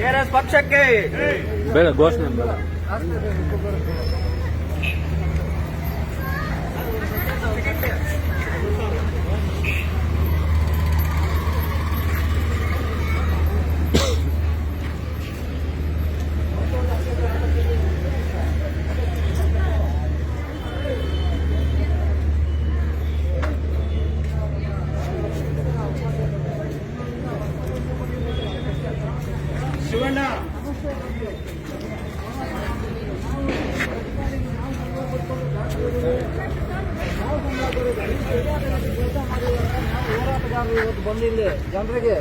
KRS ಪಕ್ಷಕ್ಕೆ. ಬೇಡ ಘೋಷಣೆ ಬೇಡ. ಶಿವಣ್ಣ ಹೋರಾಟಗಾರರು ಇವತ್ತು ಬಂದು ಇಲ್ಲಿ ಜನರಿಗೆ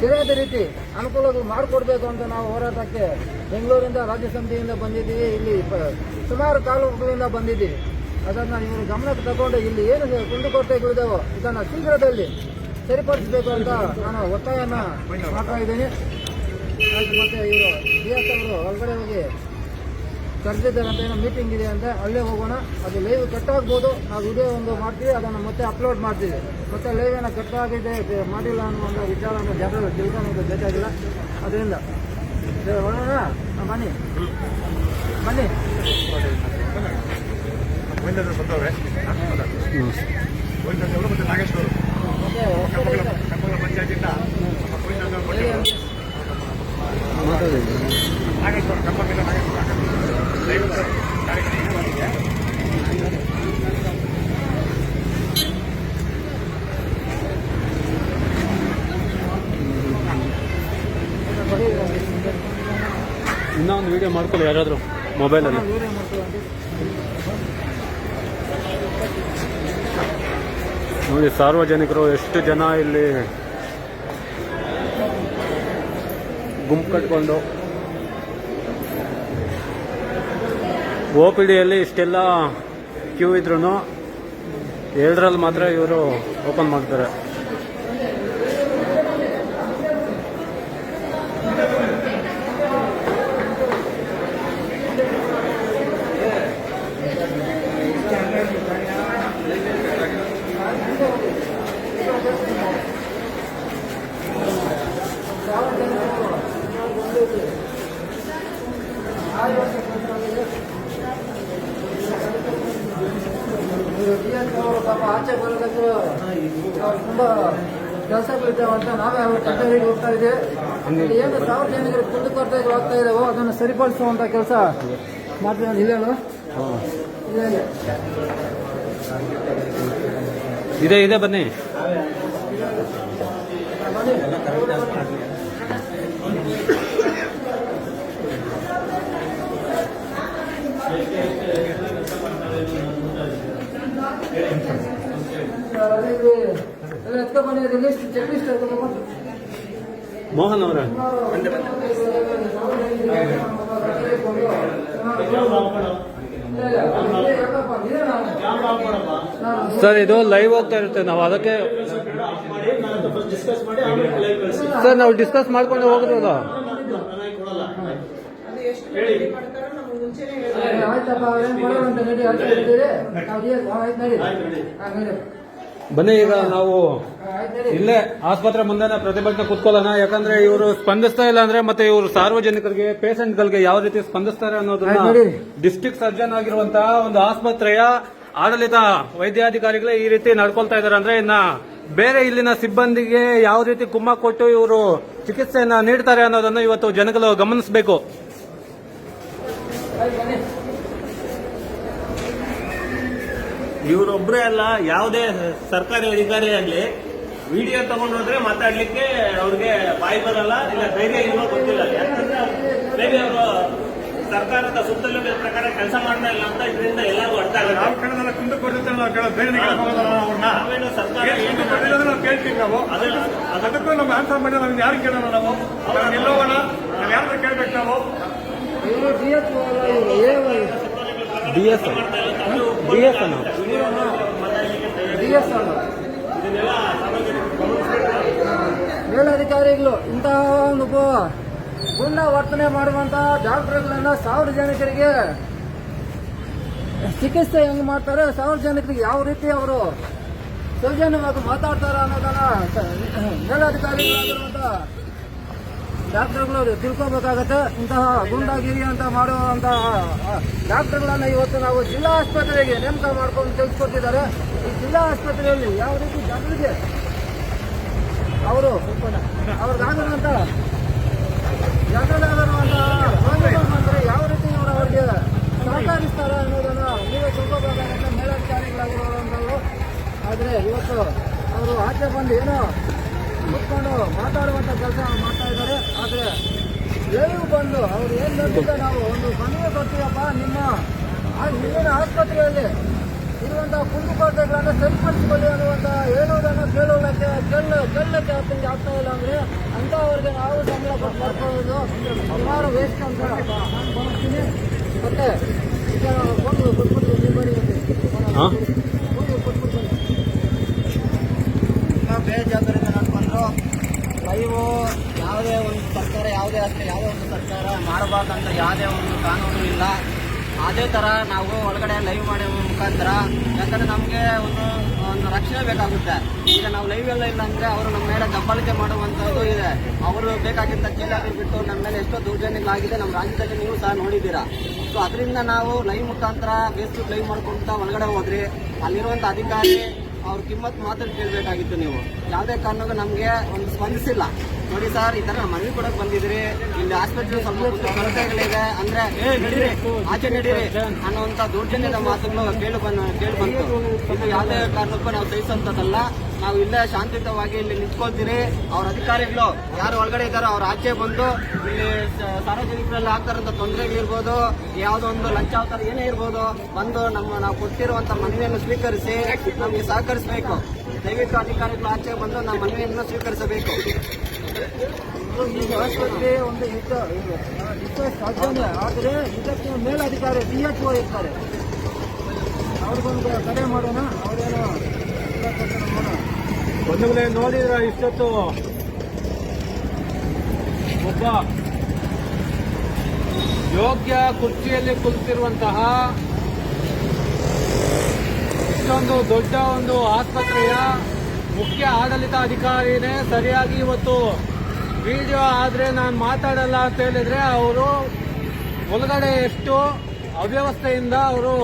ಸರಿಯಾದ ರೀತಿ ಅನುಕೂಲ ಮಾಡಿಕೊಡ್ಬೇಕು ಅಂತ ನಾವು ಹೋರಾಟಕ್ಕೆ ಬೆಂಗಳೂರಿಂದ ರಾಜ್ಯ ಸಮಿತಿಯಿಂದ ಬಂದಿದ್ದೀವಿ. ಇಲ್ಲಿ ಸುಮಾರು ತಾಲೂಕುಗಳಿಂದ ಬಂದಿದ್ದೀವಿ. ಅದನ್ನು ಇವರು ಗಮನಕ್ಕೆ ತಗೊಂಡು ಇಲ್ಲಿ ಏನು ಕುಂದುಕೊರತೆಗಳಿದಾವೋ ಇದನ್ನು ಶೀಘ್ರದಲ್ಲಿ ಸರಿಪಡಿಸಬೇಕು ಅಂತ ನಾನು ಒತ್ತಾಯನ ಮಾಡ್ತಾ ಇದ್ದೀನಿ. ಮತ್ತೆ ಇವರು ಬಿ ಎಸ್ ಅವರು ಹೊರಗಡೆ ಹೋಗಿ ಕರೆದಿದ್ದಾರೆ ಅಂತ ಏನೋ ಮೀಟಿಂಗ್ ಇದೆ ಅಂತ ಅಲ್ಲೇ ಹೋಗೋಣ. ಅದು ಲೈವ್ ಕಟ್ ಆಗ್ಬೋದು. ನಾವು ವಿಡಿಯೋ ಒಂದು ಮಾಡ್ತೀವಿ ಅದನ್ನು ಮತ್ತೆ ಅಪ್ಲೋಡ್ ಮಾಡ್ತೀವಿ. ಮತ್ತೆ ಲೈವ್ ಏನೋ ಕಟ್ ಆಗಿದೆ ಮಾಡಿಲ್ಲ ಅನ್ನೋ ಒಂದು ವಿಚಾರವನ್ನು ಜನರು ತಿಳ್ಕೊಳೋದು ಬೇಕಾಗಿಲ್ಲ. ಅದರಿಂದ. ಬನ್ನಿ ಹೊರಡೋಣ? ಬನ್ನಿ. ಬನ್ನಿ. ಮತ್ತೆ ನಾಗೇಶ್ವರು ಮತ್ತೆ ಹೊಸಪೇಟೆ ಇದೆ. ಕಪ್ಪಗಳ ಪಂಚಾಯತಿಂದ ನಮ್ಮ ಗೋವಿಂದವರು ಹೇಳಿ. ಮಾತಾಡಿ ನಾಗೇಶ್ವರ ಕಪ್ಪಗಳ ನಾಗೇಶ್ವರ ದಯವಿಟ್ಟು ಕಾರ್ಯಕ್ರಮ ಬರೀ ವಿಡಿಯೋ ಮಾಡ್ಕೊಳ್ಳಿ ಯಾರಾದರೂ ಮೊಬೈಲಲ್ಲಿ. ನೋಡಿ ಸಾರ್ವಜನಿಕರು ಎಷ್ಟು ಜನ ಇಲ್ಲಿ ಗುಂಪು ಕಟ್ಕೊಂಡು ಓ ಪಿ ಡಿಯಲ್ಲಿ ಇಷ್ಟೆಲ್ಲ ಕ್ಯೂ ಇದ್ರು ಏಳರಲ್ಲಿ ಮಾತ್ರ ಇವರು ಓಪನ್ ಮಾಡ್ತಾರೆ. ಅವರು ಆಚೆ ತುಂಬಾ ಕೆಲಸಗಳಿದ್ದಾವೆ ಅಂತ ನಾವೇ ಹೋಗ್ತಾ ಇದ್ದೀವಿ ಏನು ಏನು ಸಾರ್ವಜನಿಕರು ಕುಂದುಕೊರತೆಗಳು ಆಗ್ತಾ ಇದಾವೋ ಅದನ್ನು ಸರಿಪಡಿಸುವಂತ ಕೆಲಸ ಮಾಡ್ತೀವಿ ಇಲ್ಲೇನು ಹೇಳು ಇದೆ ಇದೆ. ಇದೆ ಇದೆ ಬನ್ನಿ ಅದೇ ಇಲ್ಲಿ ಎಲ್ಲ ಎತ್ಕೊಂಡ್ ಸರ್ ಇದು ಲೈವ್ ಹೋಗ್ತಾ ಇರುತ್ತೆ. ನಾವು ಅದಕ್ಕೆ ಸರ್ ನಾವು ಡಿಸ್ಕಸ್ ಮಾಡ್ಕೊಂಡು ಹೋಗೋದಲ್ಲ ಬನ್ನಿ ಈಗ ನಾವು ಇಲ್ಲೇ ಆಸ್ಪತ್ರೆ ಮುಂದೆ ಪ್ರತಿಭಟನೆ ಕುತ್ಕೊಳ್ಳೋಣ. ಯಾಕಂದ್ರೆ ಇವರು ಸ್ಪಂದಿಸ್ತಾ ಇಲ್ಲ ಅಂದ್ರೆ ಮತ್ತೆ ಇವರು ಸಾರ್ವಜನಿಕರಿಗೆ ಪೇಷಂಟ್ಗಳಿಗೆ ಯಾವ ರೀತಿ ಸ್ಪಂದಿಸ್ತಾರೆ ಅನ್ನೋದನ್ನ ಡಿಸ್ಟಿಕ್ ಡಿಸ್ಟ್ರಿಕ್ಟ್ ಸರ್ಜನ್ ಆಗಿರುವಂತ ಒಂದು ಆಸ್ಪತ್ರೆಯ ಆಡಳಿತ ವೈದ್ಯಾಧಿಕಾರಿಗಳೇ ಈ ರೀತಿ ನಡ್ಕೊಳ್ತಾ ಇದ್ದಾರೆ ಅಂದ್ರೆ ಇನ್ನ ಬೇರೆ ಇಲ್ಲಿನ ಸಿಬ್ಬಂದಿಗೆ ಯಾವ ರೀತಿ ಕುಮ್ಮ ಕೊಟ್ಟು ಇವರು ಚಿಕಿತ್ಸೆಯನ್ನ ನೀಡ್ತಾರೆ ಅನ್ನೋದನ್ನು ಇವತ್ತು ಜನಗಳು ಗಮನಿಸಬೇಕು. ಇವರೊಬ್ಬರೇ ಅಲ್ಲ ಯಾವುದೇ ಸರ್ಕಾರಿ ಅಧಿಕಾರಿ ಆಗಲಿ ವಿಡಿಯೋ ತಗೊಂಡೋದ್ರೆ ಮಾತಾಡ್ಲಿಕ್ಕೆ ಅವ್ರಿಗೆ ಬಾಯಿ ಬರಲ್ಲ ಇಲ್ಲ ಧೈರ್ಯ ಇಲ್ವೋ ಗೊತ್ತಿಲ್ಲ. ಯಾಕಂದ್ರೆ ಮೇಬಿ ಅವರು ಸರ್ಕಾರದ ಸುತ್ತಲೂ ಪ್ರಕಾರ ಕೆಲಸ ಮಾಡ್ತಾ ಇಲ್ಲ ಅಂತ ಇದರಿಂದ ಎಲ್ಲರೂ ಅರ್ಥ ನಾವು ಆಗುತ್ತೆ ಕನ್ನಡ ಕುಂದು ಕೊಡುತ್ತೆ ನಾವು ಕೇಳೋ ಬೇರೆ ಅವ್ರನ್ನ? ನಾವೇನು ಸರ್ಕಾರ ಏನು ಕುಂದು ಕೊಟ್ಟಿಲ್ಲ ನಾವು ಕೇಳ್ತೀವಿ ನಾವು. ಅದಲ್ಲ ಅದಕ್ಕೂ ನಮ್ಮ ಆನ್ಸರ್ ಮಾಡಿ ನಾವು ಯಾರು ಕೇಳೋಣ ನಾವು? ನಾವು ಎಲ್ಲೋಗೋಣ ನಾವು ಯಾರು ಕೇಳ್ಬೇಕು ನಾವು? D S D S S D S ಅಲ್ಲ ಮೇಲಧಿಕಾರಿಗಳು ಇಂತಹ ಒಂದು ಗುಂಡ ವರ್ತನೆ ಮಾಡುವಂತಹ ಡಾಕ್ಟರ್ಗಳನ್ನ ಸಾರ್ವಜನಿಕರಿಗೆ ಚಿಕಿತ್ಸೆ ಹೆಂಗ್ ಮಾಡ್ತಾರೆ? ಸಾರ್ವಜನಿಕರಿಗೆ ಯಾವ ರೀತಿ ಅವರು ಸೌಜನ್ಯವಾಗಿ ಮಾತಾಡ್ತಾರ ಅನ್ನೋದನ್ನ ಮೇಲಧಿಕಾರಿಗಳಾಗಿರುವಂತಹ ಡಾಕ್ಟರ್ಗಳು ತಿಳ್ಕೊಬೇಕಾಗತ್ತೆ. ಇಂತಹ ಗುಂಡಾಗಿರಿ ಅಂತ ಮಾಡುವಂತಹ ಡಾಕ್ಟರ್ಗಳನ್ನ ಇವತ್ತು ನಾವು ಜಿಲ್ಲಾ ಆಸ್ಪತ್ರೆಗೆ ನೇಮಕ ಮಾಡ್ಕೊಂಡು ತಿಳಿಸ್ಕೊಟ್ಟಿದ್ದಾರೆ. ಈ ಜಿಲ್ಲಾ ಆಸ್ಪತ್ರೆಯಲ್ಲಿ ಯಾವ ರೀತಿ ಜನರಿಗೆ ಅವರು ಅವ್ರಿಗಾಗಿರುವಂತ ಜನರಾಗಿರುವಂತಹ ರೋಗಿಗಳು ಬಂದ್ರೆ ಯಾವ ರೀತಿ ಇವರು ಅವರಿಗೆ ಸಹಕರಿಸ್ತಾರೆ ಅನ್ನೋದನ್ನ ನೀವೇ ತಿಳ್ಕೊಬೇಕಾಗತ್ತೆ ಮೇಲಧಿಕಾರಿಗಳಾಗಿರುವಂಥವ್ರು ಆದರೆ ಇವತ್ತು ಅವರು ಆಚೆ ಬಂದು ಏನೋ ಕೂತ್ಕೊಂಡು ಮಾತಾಡುವಂಥ ಕೆಲಸ ಮಾಡ್ತಾ ಇದ್ದಾರೆ. ಆದರೆ ಏನು ಬಂದು ಅವ್ರು ಏನು ಹೇಳ್ತಿದ್ದ ನಾವು? ಒಂದು ಮನವಿ ಕೊಡ್ತೀವಪ್ಪ ನಿಮ್ಮ ಆ ಇಲ್ಲಿನ ಆಸ್ಪತ್ರೆಯಲ್ಲಿ ಇರುವಂತಹ ಕುಂದುಕೊರತೆಗಳನ್ನು ಸರಿಪಡಿಸಿಕೊಳ್ಳಿ ಅನ್ನುವಂಥ ಹೇಳೋದನ್ನು ಕೇಳೋದಕ್ಕೆ ಕೇಳ ಕೇಳಲಿಕ್ಕೆ ಆತನಿಗೆ ಆಗ್ತಾ ಇಲ್ಲ ಅಂದ್ರೆ ಅಂಥವ್ರಿಗೆ ನಾವು ಸಂಬಳ ಮಾಡ್ಕೊಳ್ಳೋದು ಸುಮಾರು ವೇಸ್ಟ್ ಅಂತ ನಾನು ಭಾವಿಸ್ತೀನಿ ಮತ್ತೆ ಈಗ ಫೋನ್ ಕೊಟ್ಬಿಟ್ಟು ನೀವು ಬನ್ನಿ? ನಾನು ಕೊಟ್ಬಿಟ್ಟು ಬನ್ನಿ. ಈಗ ಬೇಜಾಗ್ರತೆ ಲೈವು ಯಾವುದೇ ಒಂದು ಸರ್ಕಾರ ಯಾವುದೇ ಅಷ್ಟೇ ಯಾವುದೇ ಒಂದು ಸರ್ಕಾರ ಮಾಡಬಾರ್ದಂತ ಯಾವುದೇ ಒಂದು ಕಾನೂನು ಇಲ್ಲ ಅದೇ ಥರ ನಾವು ಒಳಗಡೆ ಲೈವ್ ಮಾಡೋ ಮುಖಾಂತರ ಯಾಕಂದ್ರೆ ನಮಗೆ ಒಂದು ಒಂದು ರಕ್ಷಣೆ ಬೇಕಾಗುತ್ತೆ. ಈಗ ನಾವು ಲೈವ್ ಎಲ್ಲ ಇಲ್ಲ ಅಂದ್ರೆ ಅವರು ನಮ್ಮ ಮೇಲೆ ದಬ್ಬಾಳಿಕೆ ಮಾಡುವಂಥದ್ದು ಇದೆ. ಅವರು ಬೇಕಾಗಿದ್ದ ಚೀಲಾಗಿ ಬಿಟ್ಟು ನಮ್ಮ ಮೇಲೆ ಎಷ್ಟೋ ದೌರ್ಜನ್ಯಗಳಾಗಿದೆ. ನಮ್ಮ ರಾಜ್ಯದಲ್ಲಿ ನೀವು ಸಹ ನೋಡಿದ್ದೀರಾ. ಸೊ ಅದರಿಂದ ನಾವು ಲೈವ್ ಮುಖಾಂತರ ಫೇಸ್ಬುಕ್ ಲೈವ್ ಮಾಡ್ಕೊಂತ ಒಳಗಡೆ ಹೋದ್ರಿ ಅಲ್ಲಿರುವಂಥ ಅಧಿಕಾರಿ ಅವ್ರ ಕಿಮ್ಮತ್ ಮಾತ್ರ ಕೇಳಬೇಕಾಗಿತ್ತು ನೀವು. ಯಾವುದೇ ಕಾರಣಕ್ಕೂ ನಮಗೆ ಒಂದು ಸ್ಪಂದಿಸಿಲ್ಲ. ನೋಡಿ ಸರ್ ಈ ತರ ಮನವಿ ಕೊಡಕ್ ಬಂದಿದ್ರಿ ಇಲ್ಲಿ ಆಸ್ಪತ್ರೆ ಸ್ವಲ್ಪ ಕೊರತೆಗಳಿದೆ ಅಂದ್ರೆ ನಡೀರಿ. ಆಚೆ ನಡೀರಿ ಅನ್ನುವಂತ ದೌರ್ಜನ್ಯದ ಮಾತುಗಳು ಕೇಳಿ ಬಂದು ಕೇಳಿ ಬಂತು. ಇದು ಯಾವುದೇ ಕಾರಣಕ್ಕೂ ನಾವು ಸಹಿಸುವಂತದ್ದಲ್ಲ ನಾವು ಇಲ್ಲೇ ಶಾಂತಿಯುತವಾಗಿ ಇಲ್ಲಿ ನಿಂತ್ಕೊಳ್ತೀರಿ. ಅವ್ರ ಅಧಿಕಾರಿಗಳು ಯಾರು ಒಳಗಡೆ ಇದ್ದಾರೋ ಅವ್ರ ಆಚೆ ಬಂದು ಇಲ್ಲಿ ಸಾರ್ವಜನಿಕರಲ್ಲಿ ಆಗ್ತಾರಂತ ತೊಂದರೆಗಳಿರ್ಬೋದು ಯಾವುದೋ ಒಂದು ಲಂಚ ಅವತಾರ ಏನೇ ಇರ್ಬೋದು, ಬಂದು ನಮ್ಮ ನಾವು ಕೊಟ್ಟಿರುವಂತ ಮನವಿಯನ್ನು ಸ್ವೀಕರಿಸಿ ನಮಗೆ ಸಹಕರಿಸಬೇಕು. ದಯವಿಟ್ಟು ಅಧಿಕಾರಿಗಳು ಆಚೆ ಬಂದು ನಮ್ಮ ಮನವಿಯನ್ನು ಸ್ವೀಕರಿಸಬೇಕು. ಈ ಒಂದು ಆದರೆ ಇದಕ್ಕೆ ಮೇಲಧಿಕಾರಿ ಡಿ ಎಚ್ ಓ ಇರ್ತಾರೆ. ಅವ್ರಿಗೊಂದು ಕರೆ ಮಾಡೋಣ, ಅವರೇನೋ ಬಂಧುಗಳೇ, ನೋಡಿದ್ರ ಇಷ್ಟೊತ್ತು ಒಬ್ಬ ಯೋಗ್ಯ ಕುರ್ಚಿಯಲ್ಲಿ ಕುಳಿತಿರುವಂತಹ ಇಷ್ಟೊಂದು ದೊಡ್ಡ ಒಂದು ಆಸ್ಪತ್ರೆಯ ಮುಖ್ಯ ಆಡಳಿತ ಅಧಿಕಾರಿನೇ ಸರಿಯಾಗಿ ಇವತ್ತು ವಿಡಿಯೋ ಆದ್ರೆ ನಾನು ಮಾತಾಡಲ್ಲ ಅಂತ ಹೇಳಿದ್ರೆ ಅವರು ಒಳಗಡೆ ಎಷ್ಟು ಅವ್ಯವಸ್ಥೆಯಿಂದ ಅವರು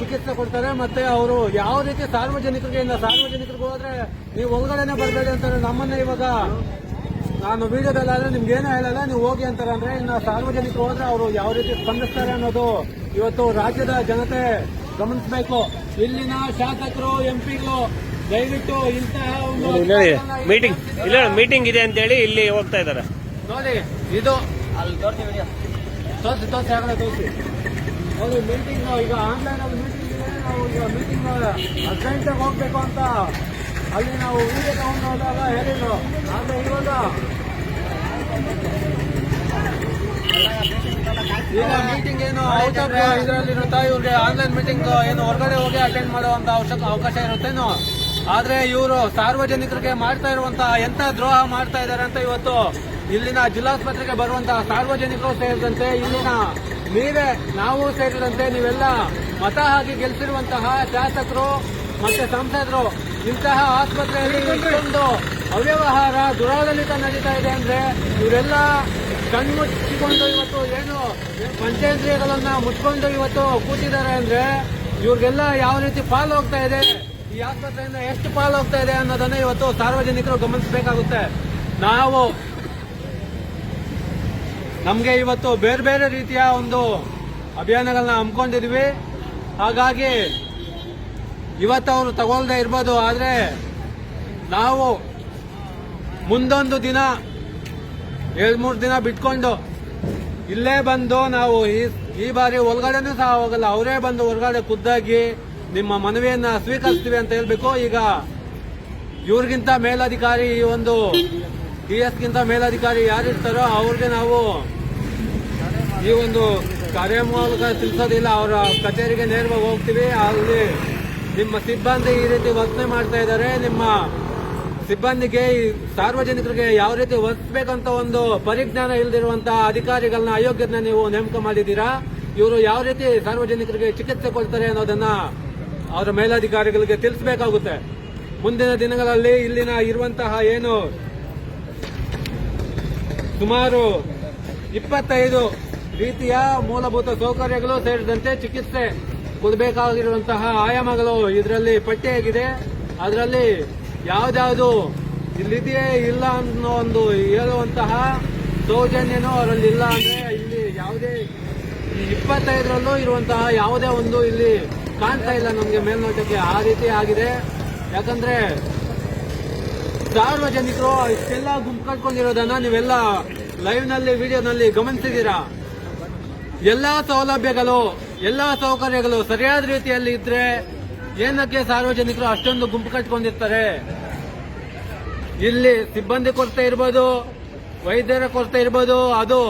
ಚಿಕಿತ್ಸೆ ಕೊಡ್ತಾರೆ ಮತ್ತೆ ಅವರು ಯಾವ ರೀತಿ ಸಾರ್ವಜನಿಕರಿಗೆ ಇನ್ನು ಸಾರ್ವಜನಿಕರಿಗೆ ಹೋದ್ರೆ ನೀವು ಒಳಗಡೆನೆ ಬರಬೇಡಿ ಅಂತಾರೆ. ನಮ್ಮನ್ನ ಇವಾಗ ನಾನು ವಿಡಿಯೋದಲ್ಲಾದ್ರೆ ನಿಮ್ಗೆ ಏನೂ ಹೇಳಲ್ಲ ನೀವು ಹೋಗಿ ಅಂತಾರೆ ಅಂದ್ರೆ ಇನ್ನು ಸಾರ್ವಜನಿಕರು ಹೋದ್ರೆ ಅವರು ಯಾವ ರೀತಿ ಸ್ಪಂದಿಸ್ತಾರೆ ಅನ್ನೋದು ಇವತ್ತು ರಾಜ್ಯದ ಜನತೆ ಗಮನಿಸಬೇಕು. ಇಲ್ಲಿನ ಶಾಸಕರು ಎಂಪಿಗಳು ದಯವಿಟ್ಟು ಇಂತಹ ಒಂದು ಮೀಟಿಂಗ್ ಇಲ್ಲ ಮೀಟಿಂಗ್ ಇದೆ ಅಂತ ಹೇಳಿ ಇಲ್ಲಿ ಹೋಗ್ತಾ ಇದ್ದಾರೆ. ನೋಡಿ ಇದು ಅಲ್ಲಿ ತೋರ್ತೀವಿ ತೋರಿಸಿ ತೋರಿಸಿ ಆಗಲೇ ತೋರಿಸಿ. ಹೌದು ಮೀಟಿಂಗ್ ಈಗ ಆನ್ಲೈನ್ ನಾವು ಈಗ ಮೀಟಿಂಗ್ ಅರ್ಜೆಂಟಾಗಿ ಹೋಗ್ಬೇಕು ಅಂತ ಅಲ್ಲಿ ನಾವು ವಿಡಿಯೋ ತಗೊಂಡು ಹೋದಾಗ ಹೇಳಿದ್ರು. ಆದರೆ ಇವಾಗ ಈಗ ಮೀಟಿಂಗ್ ಏನು ಔಟ್ ಆಫ್ ಇದರಲ್ಲಿರುತ್ತಾ ಇವ್ರಿಗೆ ಆನ್ಲೈನ್ ಮೀಟಿಂಗ್ ಏನು ಹೊರಗಡೆ ಹೋಗಿ ಅಟೆಂಡ್ ಮಾಡುವಂತ ಅವಶ್ಯಕ ಅವಕಾಶ ಇರುತ್ತೇನೋ? ಆದ್ರೆ ಇವರು ಸಾರ್ವಜನಿಕರಿಗೆ ಮಾಡ್ತಾ ಇರುವಂತ ಎಂತ ದ್ರೋಹ ಮಾಡ್ತಾ ಇದ್ದಾರೆ ಅಂತ ಇವತ್ತು ಇಲ್ಲಿನ ಜಿಲ್ಲಾಸ್ಪತ್ರೆಗೆ ಬರುವಂತಹ ಸಾರ್ವಜನಿಕರು ಸೇರಿದಂತೆ ಇಲ್ಲಿನ ನೀವೇ ನಾವು ಸೇರಿದಂತೆ ನೀವೆಲ್ಲ ಮತ ಹಾಕಿ ಗೆಲ್ಲಿಸಿರುವಂತಹ ಶಾಸಕರು ಮತ್ತೆ ಸಂಸದರು ಇಂತಹ ಆಸ್ಪತ್ರೆಯಲ್ಲಿ ಇಷ್ಟೊಂದು ಅವ್ಯವಹಾರ ದುರಾಡಳಿತ ನಡೀತಾ ಇದೆ ಅಂದ್ರೆ ಇವರೆಲ್ಲ ಕಣ್ಮುಚ್ಚಿಕೊಂಡು ಇವತ್ತು ಏನು ಪಂಚೇಂದ್ರಿಯಗಳನ್ನ ಮುಚ್ಕೊಂಡು ಇವತ್ತು ಕೂತಿದ್ದಾರೆ ಅಂದ್ರೆ ಇವ್ರಿಗೆಲ್ಲ ಯಾವ ರೀತಿ ಪಾಲು ಹೋಗ್ತಾ ಇದೆ? ಈ ಆಸ್ಪತ್ರೆಯಿಂದ ಎಷ್ಟು ಪಾಲು ಹೋಗ್ತಾ ಇದೆ ಅನ್ನೋದನ್ನ ಇವತ್ತು ಸಾರ್ವಜನಿಕರು ಗಮನಿಸಬೇಕಾಗುತ್ತೆ. ನಾವು ನಮಗೆ ಇವತ್ತು ಬೇರೆ ಬೇರೆ ರೀತಿಯ ಒಂದು ಅಭಿಯಾನಗಳನ್ನ ಹಮ್ಮಿಕೊಂಡಿದ್ವಿ ಹಾಗಾಗಿ ಇವತ್ತು ಅವರು ತಗೊಳ್ದೆ ಇರ್ಬೋದು, ಆದರೆ ನಾವು ಮುಂದೊಂದು ದಿನ, ಎರಡು ಮೂರು ದಿನ ಬಿಟ್ಕೊಂಡು ಇಲ್ಲೇ ಬಂದು ನಾವು ಈ ಈ ಬಾರಿ ಒಳಗಡೆನೂ ಸಹ ಹೋಗಲ್ಲ, ಅವರೇ ಬಂದು ಹೊರಗಡೆ ಖುದ್ದಾಗಿ ನಿಮ್ಮ ಮನವಿಯನ್ನು ಸ್ವೀಕರಿಸ್ತೀವಿ ಅಂತ ಹೇಳ್ಬೇಕು. ಈಗ ಇವ್ರಿಗಿಂತ ಮೇಲಧಿಕಾರಿ ಈ ಒಂದು ಡಿ ಎಸ್ಗಿಂತ ಮೇಲಧಿಕಾರಿ ಯಾರಿರ್ತಾರೋ ಅವ್ರಿಗೆ ನಾವು ಈ ಒಂದು ಕಾರ್ಯ ಮೂಲಕ ತಿಳಿಸೋದಿಲ್ಲ, ಅವರ ಕಚೇರಿಗೆ ನೇರವಾಗಿ ಹೋಗ್ತೀವಿ. ಅಲ್ಲಿ ನಿಮ್ಮ ಸಿಬ್ಬಂದಿ ಈ ರೀತಿ ವರ್ತನೆ ಮಾಡ್ತಾ ಇದ್ದಾರೆ. ನಿಮ್ಮ ಸಿಬ್ಬಂದಿಗೆ ಸಾರ್ವಜನಿಕರಿಗೆ ಯಾವ ರೀತಿ ವರ್ತಿಸ್ಬೇಕಂತ ಒಂದು ಪರಿಜ್ಞಾನ ಇಲ್ಲದಿರುವಂತ ಅಧಿಕಾರಿಗಳನ್ನ ಅಯೋಗ್ಯನ ನೀವು ನೇಮಕ ಮಾಡಿದ್ದೀರಾ? ಇವರು ಯಾವ ರೀತಿ ಸಾರ್ವಜನಿಕರಿಗೆ ಚಿಕಿತ್ಸೆ ಕೊಡ್ತಾರೆ ಅನ್ನೋದನ್ನ ಅವರ ಮೇಲಾಧಿಕಾರಿಗಳಿಗೆ ತಿಳಿಸಬೇಕಾಗುತ್ತೆ. ಮುಂದಿನ ದಿನಗಳಲ್ಲಿ ಇಲ್ಲಿನ ಇರುವಂತಹ ಏನು ಸುಮಾರು ಇಪ್ಪತ್ತೈದು ರೀತಿಯ ಮೂಲಭೂತ ಸೌಕರ್ಯಗಳು ಸೇರಿದಂತೆ ಚಿಕಿತ್ಸೆ ಕೊಡಬೇಕಾಗಿರುವಂತಹ ಆಯಾಮಗಳು ಇದರಲ್ಲಿ ಪಟ್ಟಿಯಾಗಿದೆ. ಅದರಲ್ಲಿ ಯಾವ್ದಾವುದು ಇಲ್ಲಿದೆಯೇ ಇಲ್ಲ ಅನ್ನೋ ಒಂದು ಹೇಳುವಂತಹ ಸೌಜನ್ಯನೂ ಅವರಲ್ಲಿ ಇಲ್ಲ ಅಂದ್ರೆ ಇಲ್ಲಿ ಯಾವುದೇ ಇಪ್ಪತ್ತೈದರಲ್ಲೂ ಇರುವಂತಹ ಯಾವುದೇ ಒಂದು ಇಲ್ಲಿ ಕಾಣ್ತಾ ಇಲ್ಲ ನಮಗೆ ಮೇಲ್ನೋಟಕ್ಕೆ ಆ ರೀತಿ ಆಗಿದೆ. ಯಾಕಂದ್ರೆ ಸಾರ್ವಜನಿಕರು ಇಷ್ಟೆಲ್ಲ ಗುಂಪು ಕಟ್ಕೊಂಡಿರೋದನ್ನ ನೀವೆಲ್ಲ ಲೈವ್ನಲ್ಲಿ ವಿಡಿಯೋನಲ್ಲಿ ಗಮನಿಸಿದ್ದೀರಾ? ಎಲ್ಲಾ ಸೌಲಭ್ಯಗಳು, ಎಲ್ಲಾ ಸೌಕರ್ಯಗಳು ಸರಿಯಾದ ರೀತಿಯಲ್ಲಿ ಇದ್ರೆ ಏನಕ್ಕೆ ಸಾರ್ವಜನಿಕರು ಅಷ್ಟೊಂದು ಗುಂಪು ಕಟ್ಕೊಂಡಿರ್ತಾರೆ ಇಲ್ಲಿ ಸಿಬ್ಬಂದಿ ಕೊರತೆ ಇರ್ಬೋದು, ವೈದ್ಯರ ಕೊರತೆ ಇರ್ಬೋದು, ಅದು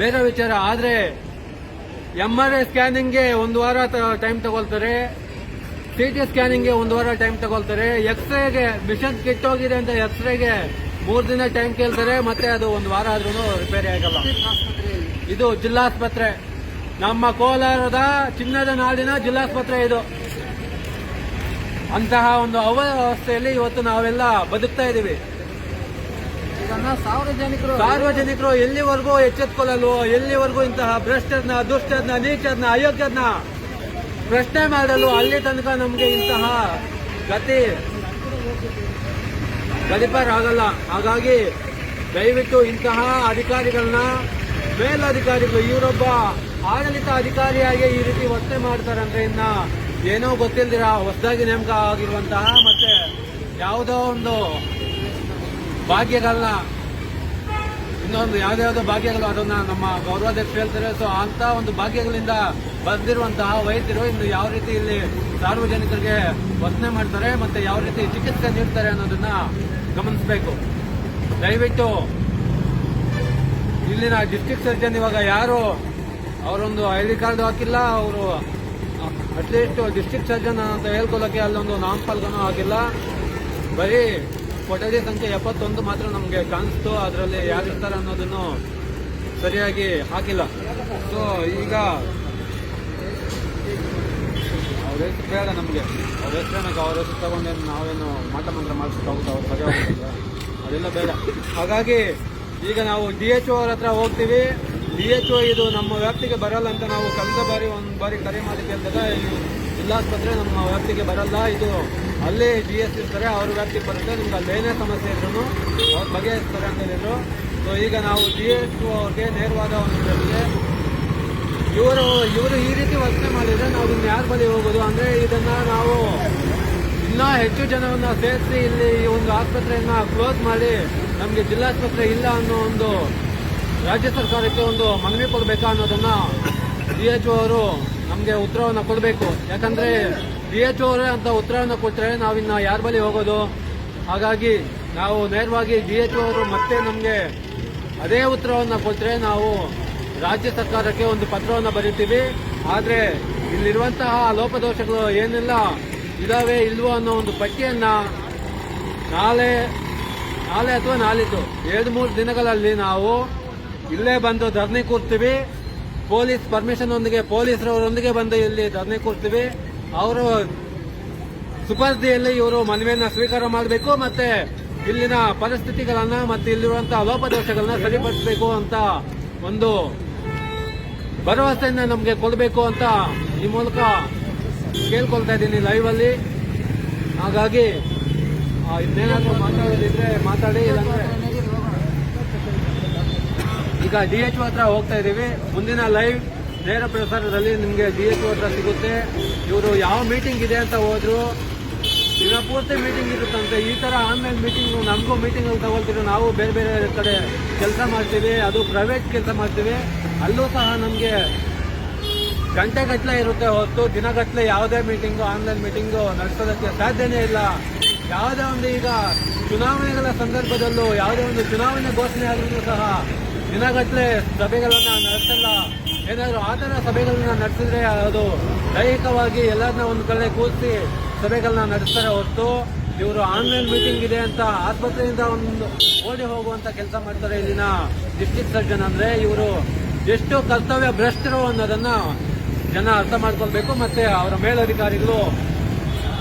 ಬೇರೆ ವಿಚಾರ. ಆದ್ರೆ ಎಂ ಆರ್ ಐ ಸ್ಕ್ಯಾನಿಂಗ್ಗೆ ಒಂದು ವಾರ ಟೈಮ್ ತಗೊಳ್ತಾರೆ. ಸಿ ಟಿ ಸ್ಕ್ಯಾನಿಂಗ್ಗೆ ಒಂದು ವಾರ ಟೈಮ್ ತಗೊಳ್ತಾರೆ. ಎಕ್ಸ್ರೇಗೆ ಮಿಷನ್ ಕೆಟ್ಟೋಗಿದೆ ಅಂತ ಎಕ್ಸ್ರೇಗೆ ಮೂರು ದಿನ ಟೈಮ್ ಕೇಳ್ತಾರೆ, ಮತ್ತೆ ಅದು ಒಂದು ವಾರ ಆದ್ರೂ ರಿಪೇರಿ ಆಗಲ್ಲ. ಇದು ಜಿಲ್ಲಾಸ್ಪತ್ರೆ. ನಮ್ಮ ಕೋಲಾರದ ಚಿನ್ನದ ನಾಡಿನ ಜಿಲ್ಲಾಸ್ಪತ್ರೆ ಇದು. ಅಂತಹ ಒಂದು ಅವಸ್ಥೆಯಲ್ಲಿ ಇವತ್ತು ನಾವೆಲ್ಲ ಬದುಕ್ತಾ ಇದ್ದೀವಿ. ಇದನ್ನ ಸಾರ್ವಜನಿಕರು ಸಾರ್ವಜನಿಕರು ಎಲ್ಲಿವರೆಗೂ ಎಚ್ಚೆತ್ಕೊಳ್ಳಲು ಎಲ್ಲಿವರೆಗೂ ಇಂತಹ ಭ್ರಷ್ಟರನ್ನ ದುಷ್ಟರನ್ನ ನೀಚರನ್ನ ಅಯೋಗ್ಯರನ್ನ ಪ್ರಶ್ನೆ ಮಾಡಲು ಅಲ್ಲಿ ತನಕ ನಮಗೆ ಇಂತಹ ಗತಿ ಗಡಿಪಾರ್ ಆಗಲ್ಲ. ಹಾಗಾಗಿ ದಯವಿಟ್ಟು ಇಂತಹ ಅಧಿಕಾರಿಗಳನ್ನ ಮೇಲಧಿಕಾರಿಗಳು ಇವರೊಬ್ಬ ಆಡಳಿತ ಅಧಿಕಾರಿಯಾಗಿ ಈ ರೀತಿ ವರ್ತನೆ ಮಾಡ್ತಾರೆ ಅಂದ್ರೆ ಇನ್ನ ಏನೋ ಗೊತ್ತಿಲ್ದಿರ ಹೊಸದಾಗಿ ನೇಮಕ ಆಗಿರುವಂತಹ ಮತ್ತೆ ಯಾವುದೋ ಒಂದು ಭಾಗ್ಯಗಳನ್ನ, ಇನ್ನೊಂದು ಯಾವ್ದಾವ್ದೋ ಭಾಗ್ಯಗಳು, ಅದನ್ನ ನಮ್ಮ ಗೌರವಾಧ್ಯಕ್ಷ ಹೇಳ್ತಾರೆ. ಸೊ ಅಂತ ಒಂದು ಭಾಗ್ಯಗಳಿಂದ ಬಂದಿರುವಂತಹ ವೈದ್ಯರು ಇನ್ನು ಯಾವ ರೀತಿ ಇಲ್ಲಿ ಸಾರ್ವಜನಿಕರಿಗೆ ವರ್ತನೆ ಮಾಡ್ತಾರೆ ಮತ್ತೆ ಯಾವ ರೀತಿ ಚಿಕಿತ್ಸೆ ನೀಡ್ತಾರೆ ಅನ್ನೋದನ್ನ ಗಮನಿಸಬೇಕು. ದಯವಿಟ್ಟು ಇಲ್ಲಿನ ಡಿಸ್ಟಿಕ್ ಸರ್ಜನ್ ಇವಾಗ ಯಾರು? ಅವರೊಂದು ಐ ಡಿ ಕಾರ್ಡ್ ಹಾಕಿಲ್ಲ, ಅವರು ಅಟ್ಲೀಸ್ಟ್ ಡಿಸ್ಟಿಕ್ ಸರ್ಜನ್ ಅಂತ ಹೇಳ್ಕೊಳ್ಳೋಕೆ ಅಲ್ಲೊಂದು ನಾಮಫಲಕನೂ ಹಾಕಿಲ್ಲ ಬರೀ ಕೊಠಡಿ ಸಂಖ್ಯೆ ಎಪ್ಪತ್ತೊಂದು ಮಾತ್ರ ನಮಗೆ ಕಾಣಿಸ್ತು. ಅದರಲ್ಲಿ ಯಾರಿರ್ತಾರೆ ಅನ್ನೋದನ್ನು ಸರಿಯಾಗಿ ಹಾಕಿಲ್ಲ. ಸೊ ಈಗ ಅವ್ರ ಹೆಸರು ಬೇಡ ನಮಗೆ. ಅವ್ರ ಹೆಸರೇನಾಗ ಅವ್ರ ಹೆಸರು ತಗೊಂಡೇನು ನಾವೇನು ಮಾಟ ಮಂತ್ರ ಮಾಡಿಸ್ಬೇಕಾಗುತ್ತೆ ಅವ್ರು ಸರಿಯಾಗಿಲ್ಲ ಅದೆಲ್ಲ ಬೇಡ. ಹಾಗಾಗಿ ಈಗ ನಾವು ಡಿ ಎಚ್ ಓ ಅವ್ರ ಹತ್ರ ಹೋಗ್ತೀವಿ. ಡಿ ಎಚ್ ಇದು ನಮ್ಮ ವ್ಯಾಪ್ತಿಗೆ ಬರಲ್ಲ ಅಂತ ನಾವು ಕಳೆದ ಬಾರಿ ಒಂದು ಬಾರಿ ಕರೆ ಮಾಡಿ ಕೇಳಿದಾಗ ಜಿಲ್ಲಾಸ್ಪತ್ರೆ ನಮ್ಮ ವ್ಯಾಪ್ತಿಗೆ ಬರಲ್ಲ. ಇದು ಅಲ್ಲೇ ಡಿ ಎಸ್ ಇರ್ತಾರೆ, ಅವ್ರ ವ್ಯಾಪ್ತಿಗೆ ಬರುತ್ತೆ. ನಿಮ್ಗೆ ಅಲ್ಲೇನೇ ಸಮಸ್ಯೆ ಇದ್ರು ಅವ್ರು ಬಗೆಹರಿಸ್ತಾರೆ ಅಂತ ಹೇಳಿದ್ರು. ಸೊ ಈಗ ನಾವು ಡಿ ಎಚ್ ಅವ್ರಿಗೆ ನೇರವಾದ ಒಂದು ಪ್ರಶ್ನೆ ಇವರು ಇವರು ಈ ರೀತಿ ವರ್ತನೆ ಮಾಡಿದರೆ ನಾವು ಇನ್ನು ಯಾರ ಬಳಿ ಹೋಗೋದು? ಅಂದರೆ ಇದನ್ನು ನಾವು ಇನ್ನೂ ಹೆಚ್ಚು ಜನವನ್ನು ಸೇರಿಸಿ ಇಲ್ಲಿ ಈ ಒಂದು ಆಸ್ಪತ್ರೆಯನ್ನು ಕ್ಲೋಸ್ ಮಾಡಿ ನಮಗೆ ಜಿಲ್ಲಾಸ್ಪತ್ರೆ ಇಲ್ಲ ಅನ್ನೋ ಒಂದು ರಾಜ್ಯ ಸರ್ಕಾರಕ್ಕೆ ಒಂದು ಮನವಿ ಕೊಡಬೇಕಾ ಅನ್ನೋದನ್ನು ಡಿ ಎಚ್ ಅವರು ನಮಗೆ ಉತ್ತರವನ್ನು ಕೊಡಬೇಕು. ಯಾಕಂದರೆ ಡಿ ಎಚ್ ಅವರೇ ಅಂತ ಉತ್ತರವನ್ನು ಕೊಟ್ಟರೆ ನಾವಿನ್ನು ಯಾರ ಬಳಿ ಹೋಗೋದು? ಹಾಗಾಗಿ ನಾವು ನೇರವಾಗಿ ಡಿ ಎಚ್ ಅವರು ಮತ್ತೆ ನಮಗೆ ಅದೇ ಉತ್ತರವನ್ನು ಕೊಟ್ಟರೆ ನಾವು ರಾಜ್ಯ ಸರ್ಕಾರಕ್ಕೆ ಒಂದು ಪತ್ರವನ್ನು ಬರೀತೀವಿ. ಆದರೆ ಇಲ್ಲಿರುವಂತಹ ಲೋಪದೋಷಗಳು ಏನೆಲ್ಲ, ಇದಾವೆ ಇಲ್ವೋ ಅನ್ನೋ ಒಂದು ಪಟ್ಟಿಯನ್ನು ನಾಳೆ ನಾಳೆ ಅಥವಾ ನಾಳಿದ್ದು. ಎರಡು, ಮೂರು ದಿನಗಳಲ್ಲಿ ನಾವು ಇಲ್ಲೇ ಬಂದು ಧರಣಿ ಕೂರ್ತೀವಿ. ಪೊಲೀಸ್ ಪರ್ಮಿಷನ್ ಒಂದಿಗೆ ಪೊಲೀಸರವರೊಂದಿಗೆ ಬಂದು ಇಲ್ಲಿ ಧರಣಿ ಕೂರ್ತೀವಿ. ಅವರು ಸುಪರ್ಧಿಯಲ್ಲಿ ಇವರು ಮನವಿಯನ್ನ ಸ್ವೀಕಾರ ಮಾಡಬೇಕು ಮತ್ತೆ ಇಲ್ಲಿನ ಪರಿಸ್ಥಿತಿಗಳನ್ನ ಮತ್ತೆ ಇಲ್ಲಿರುವಂತಹ ಲೋಪದೋಷಗಳನ್ನ ಸರಿಪಡಿಸಬೇಕು ಅಂತ ಒಂದು ಭರವಸೆಯನ್ನ ನಮಗೆ ಕೊಡಬೇಕು ಅಂತ ಈ ಮೂಲಕ ಕೇಳ್ಕೊಳ್ತಾ ಇದ್ದೀನಿ ಲೈವ್ ಅಲ್ಲಿ. ಹಾಗಾಗಿ ಇನ್ನೇನಾದ್ರೂ ಮಾತಾಡೋದಿದ್ರೆ ಮಾತಾಡಿ ಈಗ ಡಿ ಎಚ್ ಹತ್ರ ಹೋಗ್ತಾ ಇದ್ದೀವಿ ಮುಂದಿನ ಲೈವ್ ನೇರ ಪ್ರಸಾರದಲ್ಲಿ ನಿಮಗೆ ಡಿ ಎಚ್ ಹತ್ರ ಸಿಗುತ್ತೆ. ಇವರು ಯಾವ ಮೀಟಿಂಗ್ ಇದೆ ಅಂತ ಹೋದ್ರು. ದಿನ ಪೂರ್ತಿ ಮೀಟಿಂಗ್ ಇರುತ್ತಂತೆ. ಈ ತರ ಆನ್ಲೈನ್ ಮೀಟಿಂಗ್ ನಮಗೂ ಮೀಟಿಂಗ್ ತಗೊಳ್ತೀವಿ ನಾವು ಬೇರೆ ಬೇರೆ ಕಡೆ ಕೆಲಸ ಮಾಡ್ತೀವಿ. ಅದು ಪ್ರೈವೇಟ್ ಕೆಲಸ ಮಾಡ್ತೀವಿ. ಅಲ್ಲೂ ಸಹ ನಮಗೆ ಗಂಟೆಗಟ್ಟಲೆ ಇರುತ್ತೆ ಹೊತ್ತು. ದಿನಗಟ್ಟಲೆ ಯಾವುದೇ ಮೀಟಿಂಗು ಆನ್ಲೈನ್ ಮೀಟಿಂಗು ನಡೆಸೋದಕ್ಕೆ ಸಾಧ್ಯನೇ ಇಲ್ಲ. ಯಾವುದೇ ಒಂದು ಈಗ ಚುನಾವಣೆಗಳ ಸಂದರ್ಭದಲ್ಲೂ ಯಾವುದೇ ಒಂದು ಚುನಾವಣೆ ಘೋಷಣೆ ಆದ್ರೂ ಸಹ ದಿನಗಟ್ಟಲೆ ಸಭೆಗಳನ್ನು ನಡೆಸಲ್ಲ. ಏನಾದರೂ ಆ ಥರ ಸಭೆಗಳನ್ನ ನಡೆಸಿದ್ರೆ ಅದು ದೈಹಿಕವಾಗಿ ಎಲ್ಲರನ್ನ ಒಂದು ಕಡೆ ಕೂರಿಸಿ ಸಭೆಗಳನ್ನ ನಡೆಸ್ತಾರೆ ಹೊರತು ಇವರು ಆನ್ಲೈನ್ ಮೀಟಿಂಗ್ ಇದೆ ಅಂತ ಆಸ್ಪತ್ರೆಯಿಂದ ಒಂದು ಓಡಿ ಹೋಗುವಂತ ಕೆಲಸ ಮಾಡ್ತಾರೆ ಇಲ್ಲಿನ ಡಿಸ್ಟಿಕ್ ಸರ್ಜನ್ ಅಂದ್ರೆ ಇವರು ಎಷ್ಟು ಕರ್ತವ್ಯ ಭ್ರಷ್ಟರು ಅನ್ನೋದನ್ನ ಜನ ಅರ್ಥ ಮಾಡ್ಕೊಳ್ಬೇಕು ಮತ್ತೆ ಅವರ ಮೇಲಧಿಕಾರಿಗಳು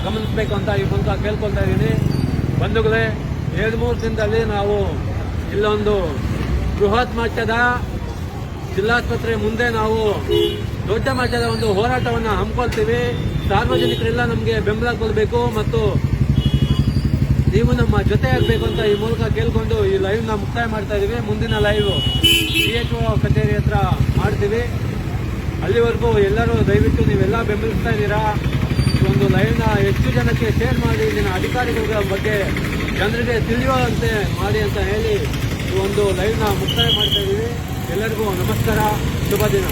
ಗಮನಿಸಬೇಕು ಅಂತ ಈ ಮೂಲಕ ಕೇಳ್ಕೊಳ್ತಾ ಇದ್ದೀನಿ. ಬಂಧುಗಳೇ, ಎರಡು ಮೂರು ದಿನದಲ್ಲಿ ನಾವು ಇಲ್ಲೊಂದು ಬೃಹತ್ ಮಟ್ಟದ ಜಿಲ್ಲಾಸ್ಪತ್ರೆ ಮುಂದೆ ನಾವು ದೊಡ್ಡ ಮಟ್ಟದ ಒಂದು ಹೋರಾಟವನ್ನು ಹಮ್ಮಿಕೊಳ್ತೀವಿ. ಸಾರ್ವಜನಿಕರೆಲ್ಲ ನಮಗೆ ಬೆಂಬಲ ಕೊಡಬೇಕು ಮತ್ತು ನೀವು ನಮ್ಮ ಜೊತೆ ಆಗಬೇಕು ಅಂತ ಈ ಮೂಲಕ ಕೇಳ್ಕೊಂಡು ಈ ಲೈವ್ನ ಮುಕ್ತಾಯ ಮಾಡ್ತಾ ಇದ್ದೀವಿ ಮುಂದಿನ ಲೈವ್ ಡಿ ಎಚ್ ಒ ಕಚೇರಿ ಹತ್ರ ಮಾಡ್ತೀವಿ. ಅಲ್ಲಿವರೆಗೂ ಎಲ್ಲರೂ ದಯವಿಟ್ಟು ನೀವೆಲ್ಲ ಬೆಂಬಲಿಸ್ತಾ ಇದ್ದೀರಾ? ಒಂದು ಲೈವ್ನ ಹೆಚ್ಚು ಜನಕ್ಕೆ ಶೇರ್ ಮಾಡಿ, ಇಲ್ಲಿನ ಅಧಿಕಾರಿಗಳ ಬಗ್ಗೆ ಜನರಿಗೆ ತಿಳಿಯುವಂತೆ ಮಾಡಿ ಅಂತ ಹೇಳಿ ಒಂದು ಲೈವ್ನ ಮುಕ್ತಾಯ ಮಾಡ್ತಾ ಇದ್ದೀವಿ. ಎಲ್ಲರಿಗೂ ನಮಸ್ಕಾರ. ಶುಭ ದಿನ.